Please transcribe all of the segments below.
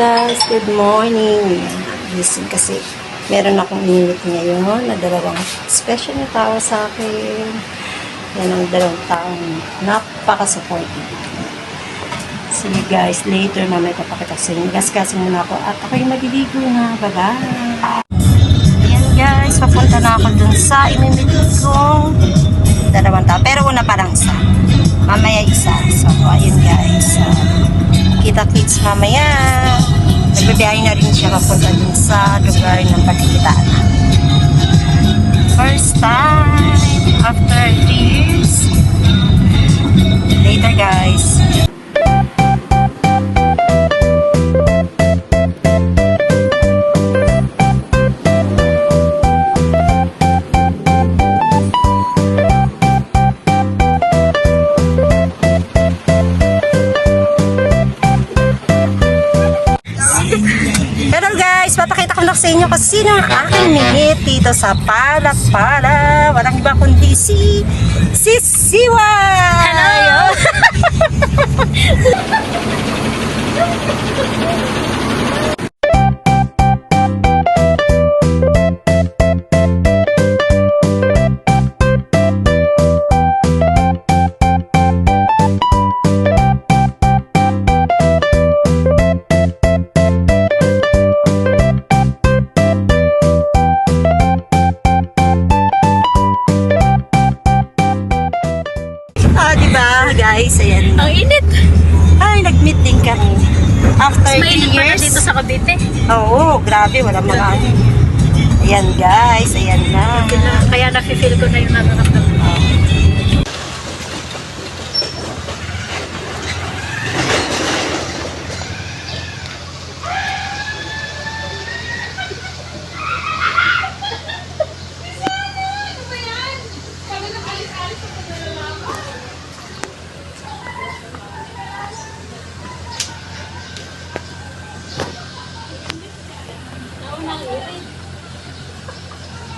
Guys, good morning. Gising kasi meron akong init ngayon na dalawang special na tao sa akin. Yan ang dalawang taong napaka-supportive. See you guys later. Mamaya papakita sa inyo. Gasgasin muna ako at ako'y maliligo na. Bye-bye. Ayan guys, papunta na ako dun sa imimit kong dalawang tao. Pero una pa lang isa. Mamaya isa. So, ayun guys. Uh, kita kits mamaya. Nagbabiyahe na rin siya papunta dun sa lugar ng pagkikitaan. First time after ang aking minit dito sa Palakpala. Walang iba kundi si si Siwa! Hello! grabe. Wala mga. Ayan guys, ayan na. Kaya- nafe-feel ko na yung nararamdaman.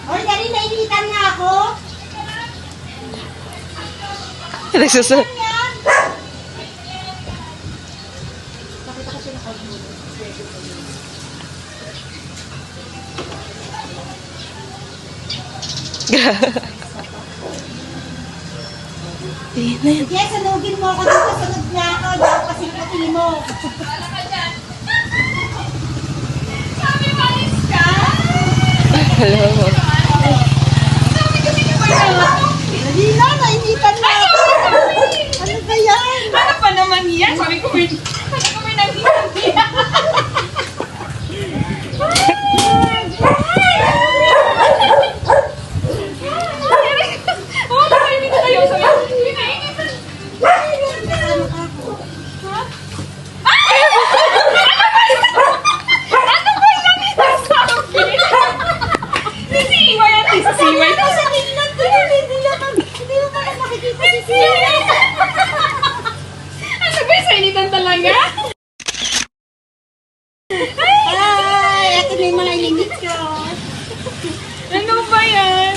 Hoy, dali, nainitan nga ako. Nagsusunod. Ayun na yun. Yes, sunugin mo ako dito. Sunod na ako. Hindi ako kasi pati mo. Hello. Dali na, nainitan na ako. Ano ba yan? Ano pa naman yan? Sabi ko may, sabi ko may nanghihindi. Oo, nakainin na tayo. Sabi ko, pinainitan. Ano ba yung nangitan sa akin? Si Siwa yan. Si Siwa yan. Sa tingnan ko yun. Hindi naman. Hindi mo pa nakikita si Siwa. Ano ba yung sainitan talaga? Ay, ito na yung mga ilimit ko. Ano ba yan?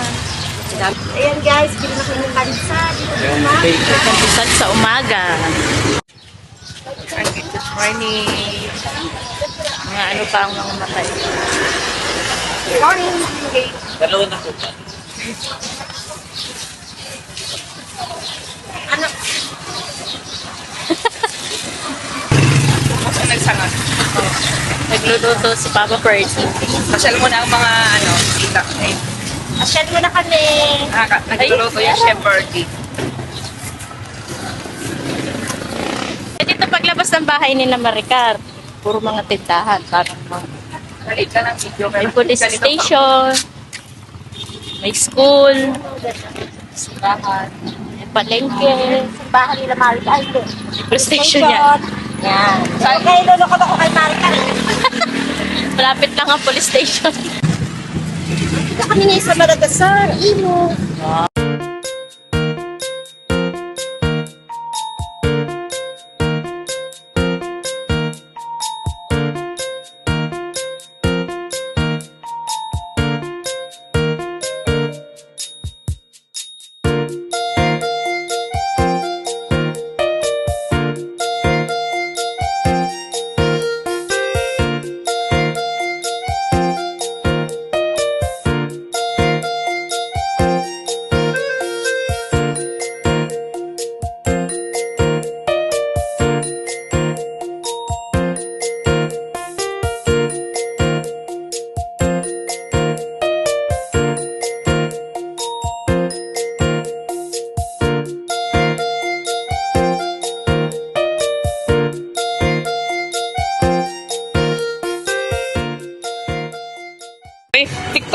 na ko ng kansa. Dito naman. Kampusan sa umaga. Good morning. Mga ano pa ang mga matay. Morning. Dalawa na po ba? Kasi nagsangat. Nagluluto si Papa Percy. Pasyal mo na ang mga ano, Asyad mo na kami. nakaka- nagluluto yung chef Bertie. Eh, dito paglabas ng bahay ni na Maricar, puro mga tindahan. Parang mga Nalit ka ng video. may police station, may school, simbahan, may palengke, Bahay nila Marika. Ay, ito. police station yan. Yan. Okay, lulukot ako kay Maricar. Malapit lang ang police station. Kami ngayon sa Madagascar, Imo.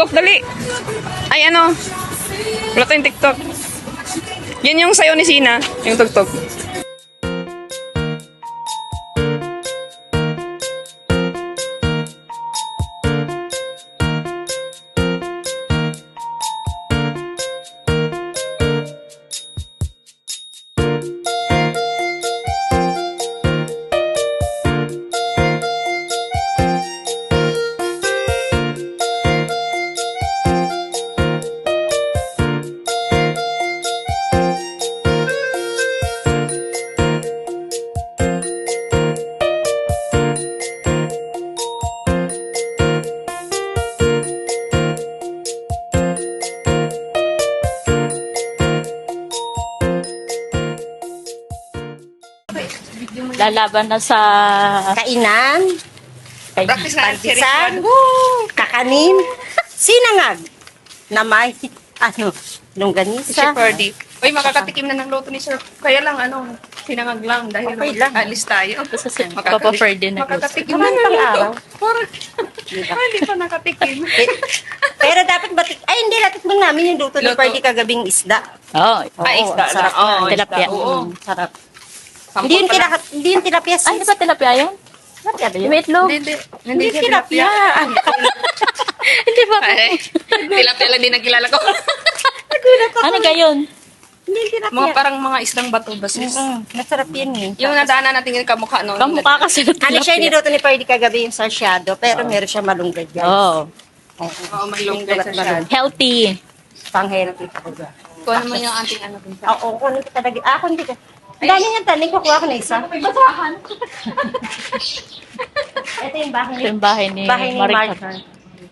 TikTok, dali. Ay, ano? Wala tayong TikTok. Yan yung sayo ni Sina, yung tugtog. Lalaban na sa Kainan, Practice na pantisan, woo, kakanin, sinangag, na may, ano, Si longganisa. Ferdy. Uy, makakatikim na ng luto ni Sir. Kaya lang, ano, sinangag lang dahil Okay lang. alis tayo. Basta si Makakali- Papa Ferdy na gusto. Makakatikim Naman na ng pang luto. araw. Parang, ah, hindi pa nakatikim. Eh, Pero dapat batik, ay hindi, natikman namin yung luto ni Luto. Party kagabing isda. Oh, Ah, isda ang sarap lang. Oo, na. tilapia. Oo. Mm, sarap. Hindi lang. tila, hindi yung tilapia Ay, sis. di ba tilapia yun? Tilapia ba yun? May itlog. Hindi, hindi. Hindi tilapia. Hindi ba? Ay, tilapia lang din ang kilala ko. Ano gayon? Hindi yung tilapia. mga parang mga isdang bato basis. Mm, masarap yan eh. Yung nadaanan natin yung kamukha noon. Kamukha kasi ng Ano siya tilapia. niluto ni Party kagabi yung sarsyado, pero meron siya malunggay guys. Oh, Oo. Oo, may lunggay sa siya. healthy. Pang-healthy ano man yung ating ano. Oo, kunin ko talaga. Ah, kunin ko. Ang dami niyang tanig, kukuha ko na isa. Ito yung bahay Ito ni yung bahay ni, bahay ni Maricar. Mark.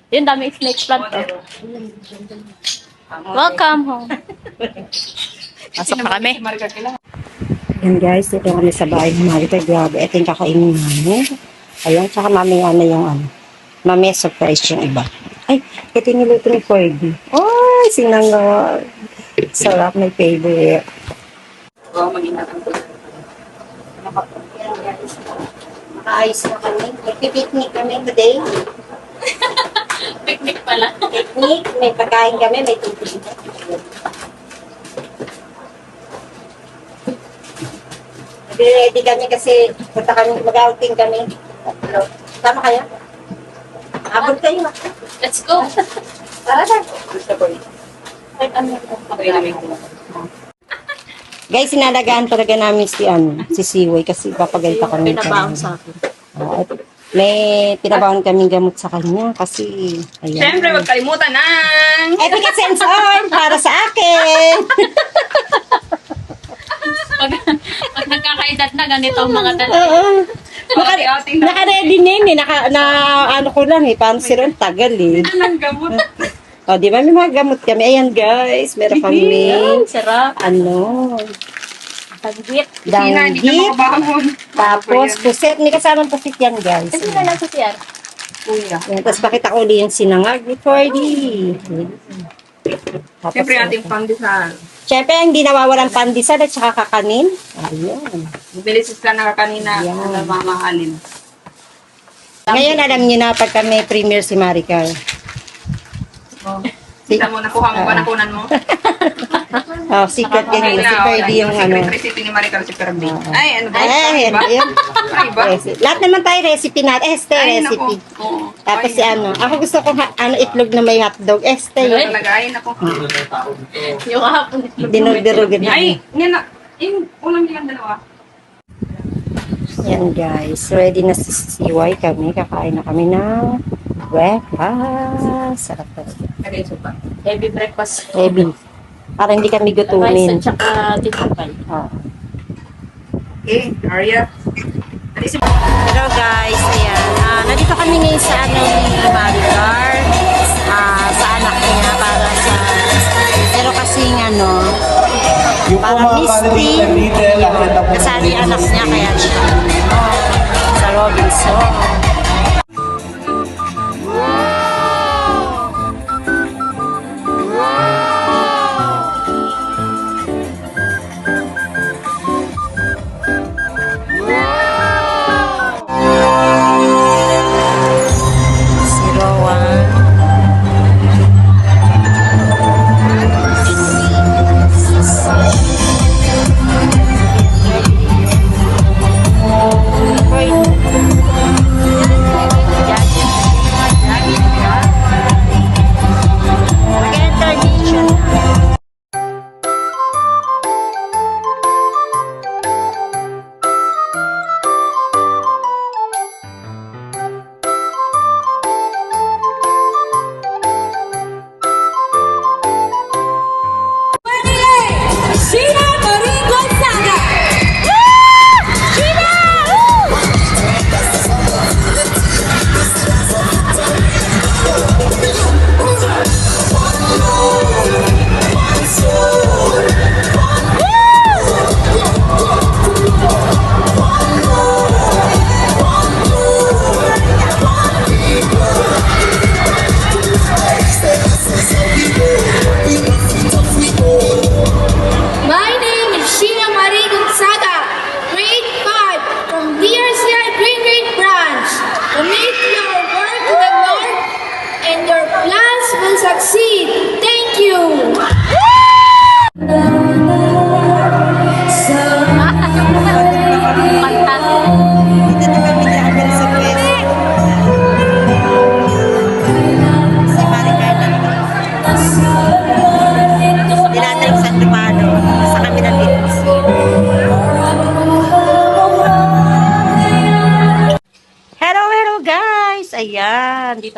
Yun, dami snake plant. Oh. Welcome home. Pasok na kami. Yan guys, dito kami sa bahay ni Marita. Grabe, ito yung kakainin namin. Ayun, tsaka mamaya na yung ano. Mamaya surprise yung iba. Ay, ito yung niluto ni Ferdy. Ay, sinangga. Sarap, my favorite. Oo, mag-ingat ang Ayos na kami. Magpipiknik kami today. Picnic pala. Picnic, may pagkain kami, may tubig. Ready kami kasi punta kami, mag-outing kami. Hello. Tama kayo? Abot kayo. Let's go. Tara na. Guys, sinalagaan talaga namin si ano, si Siway kasi papagayta kami. Pinabaon sa akin. May pinabaon kaming gamot sa kanya kasi ayan. Siyempre, huwag kalimutan ng... Epic Sensor para sa akin. Pag, pag nagkakaedad na, ganito ang mga dala. Oo. Naka, Outing na. naka-ready na yun eh. Naka, na, ano ko lang eh. Paano si Ron? Tagal eh. Ng gamot. O, di ba may mga gamot kami? Ayan guys, meron kami. Sarap. Ano? Na Danggit. Tapos, puset. May kasamang puset yan guys. Kasi na lang CR. Kuya. Ayan, tapos pakita ko ulit yung sinangag ni Cordy. Siyempre, ating pandesal. Siyempre, hindi nawawalan pandesal at saka kakanin. Ayan. Bilis ka na kanina. Yan. Ano mamahalin. Ngayon, alam niyo na pagka may premiere si Maricar. Oh. Kita mo, nakuha mo ba? Nakunan mo? Oh, secret yan. Okay Si na, Ferdy yung ano. Secret recipe ni Maricar si Ferdy. Ay, ano ba? Ay, ba? yan. Ay, ba? Recipe. Lahat naman tayo recipe natin. Este Ay, recipe. naku. Oo. Tapos Ay, si ano, ako gusto ko ha, ano itlog na may hotdog. Este Ano yun. talaga? Ay, naku. Yung hapon itlog. Dinurdirugin na. Ay, nga na. Yung ulam nilang dalawa. Yan guys, ready na si CY kami. Kakain na kami ng breakfast. Sarap talaga. Supa. Heavy breakfast. Heavy. Para hindi kami Rice gutumin. at saka titapay. Oh. Okay, Arya. Hello guys, ayan. Ah, nandito kami ngayon sa ano ni Maricar. Ah, sa anak niya para sa pero kasing ano, Yung po Para mga misty, panelista detail, nakita po kasali anak niya kaya siya sa Robinson.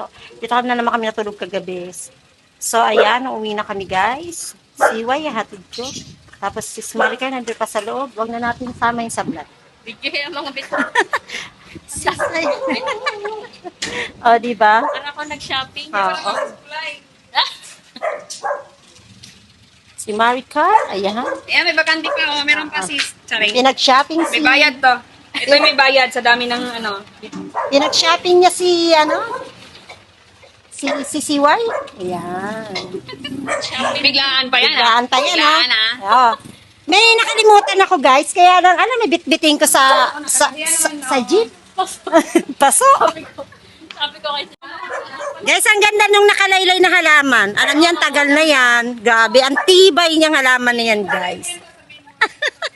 Ayan, dito, na naman kami natulog kagabi. So, ayan, uuwi na kami guys. Si Way, hatid ko. Tapos si Maricar nandun pa sa loob. Huwag na natin sama yung sa vlog. Bigyan yung mga bito. Sisay. o, di ba? Para ako nag-shopping. Oo. Si Maricar, ayan. Ayan, may bakante pa. Oh. Meron pa si Charing. Pinag-shopping si... May bayad to. Ito yung may bayad sa dami ng ano. Pinag-shopping niya si, ano? Si, si CY? Ayan. Biglaan pa yan. ah. Biglaan pa yan, ha? Biglaan, ah. Oo. May nakalimutan ako, guys. Kaya lang, ano, may bitbiting ko sa, sa, sa, sa jeep. Paso. Sabi ko kay Guys, ang ganda nung nakalaylay na halaman. Alam niyan, tagal na yan. Grabe, ang tibay niyang halaman na yan, guys.